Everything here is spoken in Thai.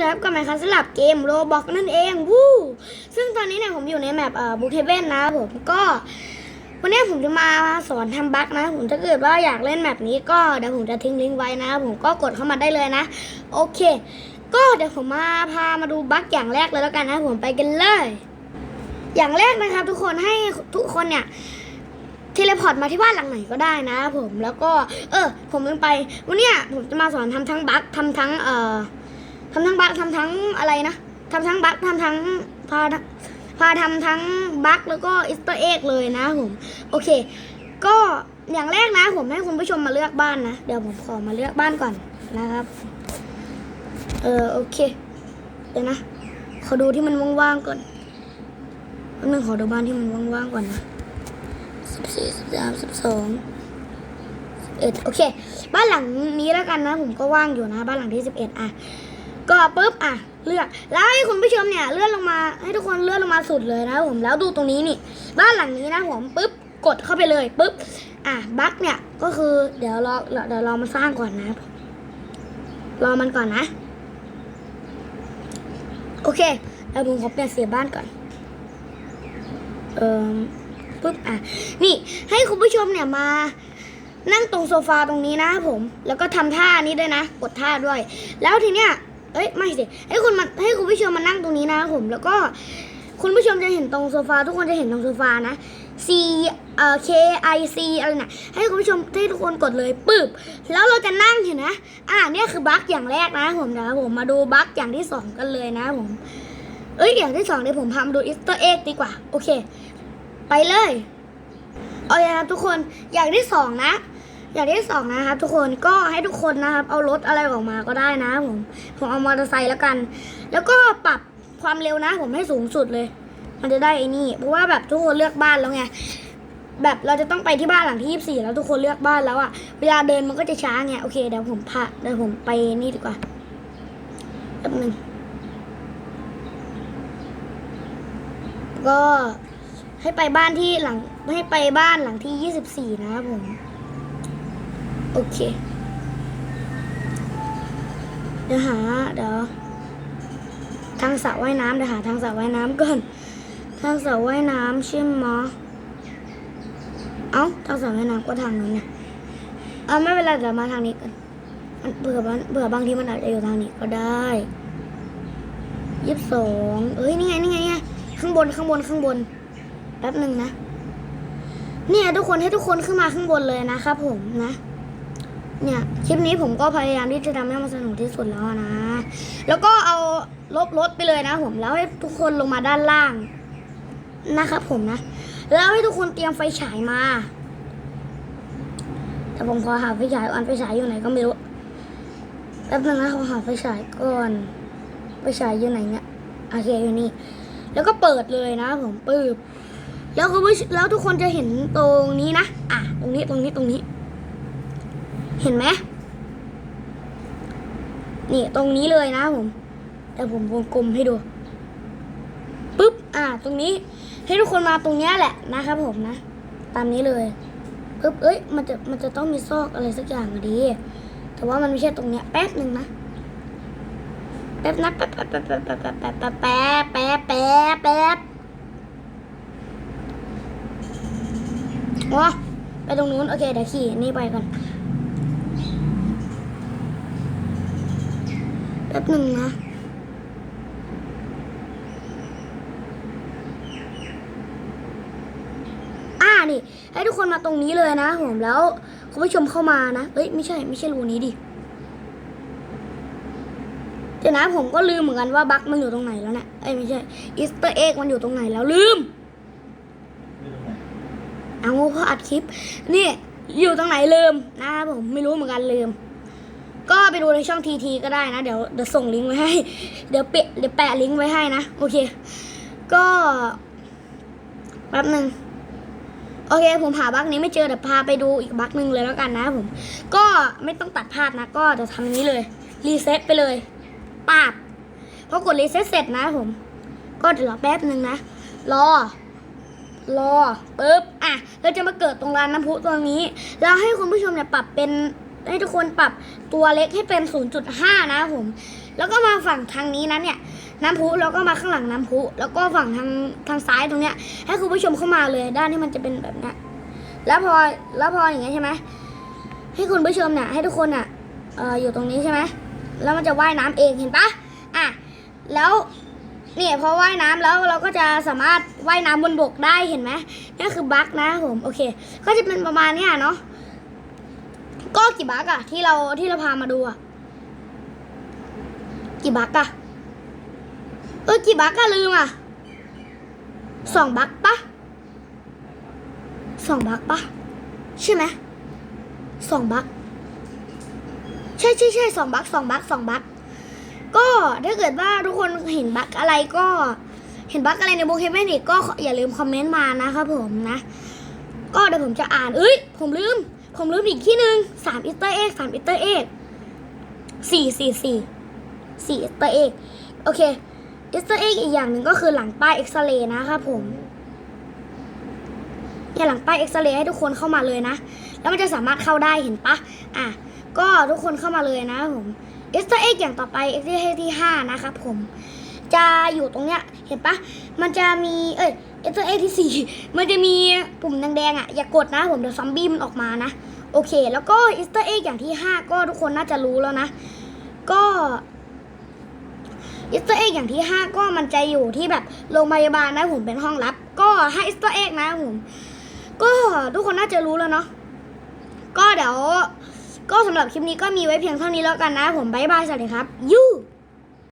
แล้วกับไมค์คัสลับเกมโรบอกนั่นเองวู้ซึ่งตอนนี้เนี่ยผมอยู่ในแมปเอ่อบูเคเบนนะผมก็วันนี้ผมจะมาสอนทำบั๊กนะ ผมถ้าเกิดว่าอยากเล่นแมปนี้ก็เดี๋ยวผมจะทิ้งลิงก์ไว้นะ ผมก็กดเข้ามาได้เลยนะ โอเค ก็เดี๋ยวผมมาพามาดูบั๊กอย่างแรกเลยแล้วกันนะ ผมไปกันเลย อย่างแรกนะครับ ทุกคนให้ทุกคนเนี่ยเทเลพอร์ตมาที่บ้านหลังไหนก็ได้นะผมแล้วก็ เออ ผมลืมไป วันนี้ผมจะมาสอนทำทั้งบั๊กทำทั้งเอ่อ ทำทั้งบั๊กทำทั้งอะไรนะทำทั้งบั๊กทำทั้งพาพาทำทั้งบั๊กแล้วก็อิสต์เอ็กเลยนะผม โอเค ก็อย่างแรกนะ ผมให้คุณผู้ชมมาเลือกบ้านนะ เดี๋ยวผมขอมาเลือกบ้านก่อนนะครับ เออโอเค เดี๋ยวนะ ขอดูที่มันว่างๆก่อนแป๊บนึงขอดูบ้านที่มันว่างๆก่อนนะสิบสี่สิบสามสิบสองเอ็ดโอเค บ้านหลังนี้แล้วกันนะ ผมก็ว่างอยู่นะ บ้านหลังที่สิบเอ็ดอะ ก็ปุ๊บอะเลือกแล้วให้คุณผู้ชมเนี่ยเลื่อนลงมาให้ทุกคนเลื่อนลงมาสุดเลยนะผมแล้วดูตรงนี้นี่ บ้านหลังนี้นะผมปุ๊บกดเข้าไปเลยปุ๊บอะบั๊กเนี่ยก็คือเดี๋ยวรอเดี๋ยวรอมาสร้างก่อนนะรอมันก่อนนะ โอเคแล้วผมขอเปลี่ยนเสียบ้านก่อนเอ่อปุ๊บอะนี่ให้คุณผู้ชมเนี่ยมานั่งตรงโซฟาตรงนี้นะผม แล้วก็ทำท่านี้ด้วยนะ กดท่าด้วย แล้วทีเนี้ย เอ้ยไม่สิให้คุณมาให้คุณผู้ชมมานั่งตรงนี้นะครับผมแล้วก็คุณผู้ชมจะเห็นตรงโซฟาทุกคนจะเห็นตรงโซฟานะ C เอ่อ K I C อะไรน่ะให้คุณผู้ชมให้ทุกคนกดเลยปึ๊บแล้วเราจะนั่งเห็นนะอ่าเนี่ยคือบั๊กอย่างแรกนะผมเดี๋ยวผมมาดูบั๊กอย่างที่สองกันเลยนะผมเอ้ยอย่างที่สองเดี๋ยวผมพามาดูอิสเตอร์เอ็กดีกว่าโอเค ไปเลยโอเคครับทุกคนอย่างที่สองนะ อย่างที่สองนะครับ ทุกคนก็ให้ทุกคนนะครับ เอารถอะไรออกมาก็ได้นะผมผมเอามอเตอร์ไซค์แล้วกัน แล้วก็ปรับความเร็วนะ ผมให้สูงสุดเลย มันจะได้ไอ้นี่เพราะว่าแบบทุกคนเลือกบ้านแล้วไงแบบเราจะต้องไปที่บ้านหลังที่ยี่สี่แล้วทุกคนเลือกบ้านแล้วอะเวลาเดินมันก็จะช้าไงโอเคเดี๋ยวผมพาเดี๋ยวผมไปนี่ดีกว่าแป๊บหนึงก็ให้ไปบ้านที่หลังให้ไปบ้านหลังที่ยี่สิบสี่นะครับผม โอเค เดี๋ยวหาเดี๋ยวทางสระว่ายน้ำเดี๋ยวหาทางสระว่ายน้ำก่อน ทางสระว่ายน้ำใช่ไหมเอ้าทางสระว่ายน้ำก็ทางนู้นเนี่ยเอาไม่เป็นไรเดี๋ยวมาทางนี้กันมันเบื่อบานเบื่อบางทีมันอาจจะอยู่ทางนี้ก็ได้ยี่สิบสองเอ้ยนี่ไงนี่ไงนี่ไงข้างบนข้างบนข้างบนแป๊บหนึ่งนะเนี่ยทุกคนให้ทุกคนขึ้นมาข้างบนเลยนะครับผมนะ เนี่ยคลิปนี้ผมก็พยายามที่จะทำให้มันสนุกที่สุดแล้วนะ แล้วก็เอาลบรถไปเลยนะ ผมแล้วให้ทุกคนลงมาด้านล่างนะครับผมนะ แล้วให้ทุกคนเตรียมไฟฉายมา แต่ผมขอหาไฟฉายอันไฟฉายอยู่ไหนก็ไม่รู้แป๊บนึงนะขอหาไฟฉายก่อนไฟฉายอยู่ไหนเนี่ยโอเคอยู่นี่ แล้วก็เปิดเลยนะ ผมปืบแล้วคุณผู้ชแล้วทุกคนจะเห็นตรงนี้นะอะตรงนี้ตรงนี้ตรงนี้ เห็นไหมนี่ตรงนี้เลยนะผมแต่ผมวงกลมให้ดูปุ๊บอะตรงนี้ให้ทุกคนมาตรงนี้แหละนะครับผมนะ ตามนี้เลยปุ๊บเอ้ยมันจะมันจะต้องมีซอกอะไรสักอย่างดี แต่ว่ามันไม่ใช่ตรงเนี้ยแป๊บหนึ่งนะแป๊บนะแป๊บแป๊บแป๊บแป๊บแป๊บแป๊บแป๊บแป๊บแป๊บแป๊บแป๊บอ๋อไปตรงนู้นโอเคเดี๋ยวขี่นี่ไปก่อน แป๊บหนึ่งนะอ่านี่ ให้ทุกคนมาตรงนี้เลยนะผมแล้วคุณผู้ชมเข้ามานะเอ้ยไม่ใช่ไม่ใช่รูนี้ดิเดี๋ยวนะผมก็ลืมเหมือนกันว่าบั๊กมันอยู่ตรงไหนแล้วเนะี่ยเอ้ยไม่ใช่อีสเตอร์เอ็กมันอยู่ตรงไหนแล้วลืมเอาเพราะอัดคลิป นี่อยู่ตรงไหนลืมนะครับผมไม่รู้เหมือนกันลืม ก็ไปดูในช่องทีทีก็ได้นะ เดี๋ยวเดี๋ยวส่งลิงก์ไว้ให้ เดี๋ยวเปะเดี๋ยวแปะลิงก์ไว้ให้นะ โอเค ก็แป๊บหนึ่งโอเค ผมหาบั๊กนี้ไม่เจอเดี๋ยวพาไปดูอีกบั๊กหนึ่งเลยแล้วกันนะผม ก็ไม่ต้องตัดภาพนะ ก็เดี๋ยวทำอย่านี้เลยรีเซ็ตไปเลยปาบพอกดรีเซ็ตเสร็จนะผม ก็เดี๋ยวรอแป๊บหนึ่งนะ รอ รอปุ๊บอะเราจะมาเกิดตรงร้านน้ำพุตรงนี้ แล้วให้คุณผู้ชมเนี่ยปรับเป็น ให้ทุกคนปรับตัวเล็กให้เป็น 0.5 นะผม แล้วก็มาฝั่งทางนี้นะเนี่ยน้ำพุแล้วก็มาข้างหลังน้ำพุแล้วก็ฝั่งทางทางซ้ายตรงเนี้ย ให้คุณผู้ชมเข้ามาเลยด้านที่มันจะเป็นแบบนี้แล้วพอแล้วพออย่างเงี้ยใช่ไหมให้คุณผู้ชมเนี่ยให้ทุกคนอะเอออยู่ตรงนี้ใช่ไหมแล้วมันจะว่ายน้ำเองเห็นปะอะแล้วเนี่ยพอว่ายน้ำแล้วเราก็จะสามารถว่ายน้ำบนบกได้เห็นไหมนี่คือบั๊กนะผมโอเค ก็จะเป็นประมาณเนี้ยเนาะ ก็กี่บั๊กอะที่เราที่เราพามาดูอะกี่บั๊กอะเออกี่บั๊กอะลืมอะสองบั๊กปะสองบั๊กปะใช่ไหมสองบั๊กใช่ใช่ใช่สองบั๊กสองบั๊กสองบั๊กก็ถ้าเกิดว่าทุกคนเห็นบั๊กอะไรก็เห็นบั๊กอะไรในโบเคเมนอีกก็อย่าลืมคอมเมนต์มานะครับผมนะ ก็เดี๋ยวผมจะอ่านเอ้ยผมลืม ผมลืมอีกที่หนึ่งสามอิสเตอร์เอ็กสามอิสเตอร์เอ็กสี่สี่สี่สี่อิสเตอร์เอ็กโอเคอิสเตอร์เอ็กอีกอย่างหนึ่งก็คือหลังป้ายเอ็กซเรย์นะครับผมเนี่ยหลังป้ายเอ็กซเรย์ให้ทุกคนเข้ามาเลยนะ แล้วมันจะสามารถเข้าได้เห็นปะอะก็ทุกคนเข้ามาเลยนะผมอิสเตอร์เอ็กอย่างต่อไปเอ็กซ์ที่ห้านะครับผม จะอยู่ตรงเนี้ยเห็นปะมันจะมีเอ้ย เอสเอที่สี่มันจะมีปุ่มแดงๆอะอย่ากดนะผมเดี๋ยวซอมบี้มันออกมานะ โอเค แล้วก็อิสเตอร์เอ็กอย่างที่ห้าก็ทุกคนน่าจะรู้แล้วนะ ก็อิสเตอร์เอ็กอย่างที่ห้าก็มันจะอยู่ที่แบบโรงพยาบาลนะผมเป็นห้องลับ ก็ให้อิสเตอร์เอ็กนะผมก็ทุกคนน่าจะรู้แล้วเนาะก็เดี๋ยว ก็สำหรับคลิปนี้ก็มีไว้เพียงเท่านี้แล้วกันนะ ผมบายบายสวัสดีครับยู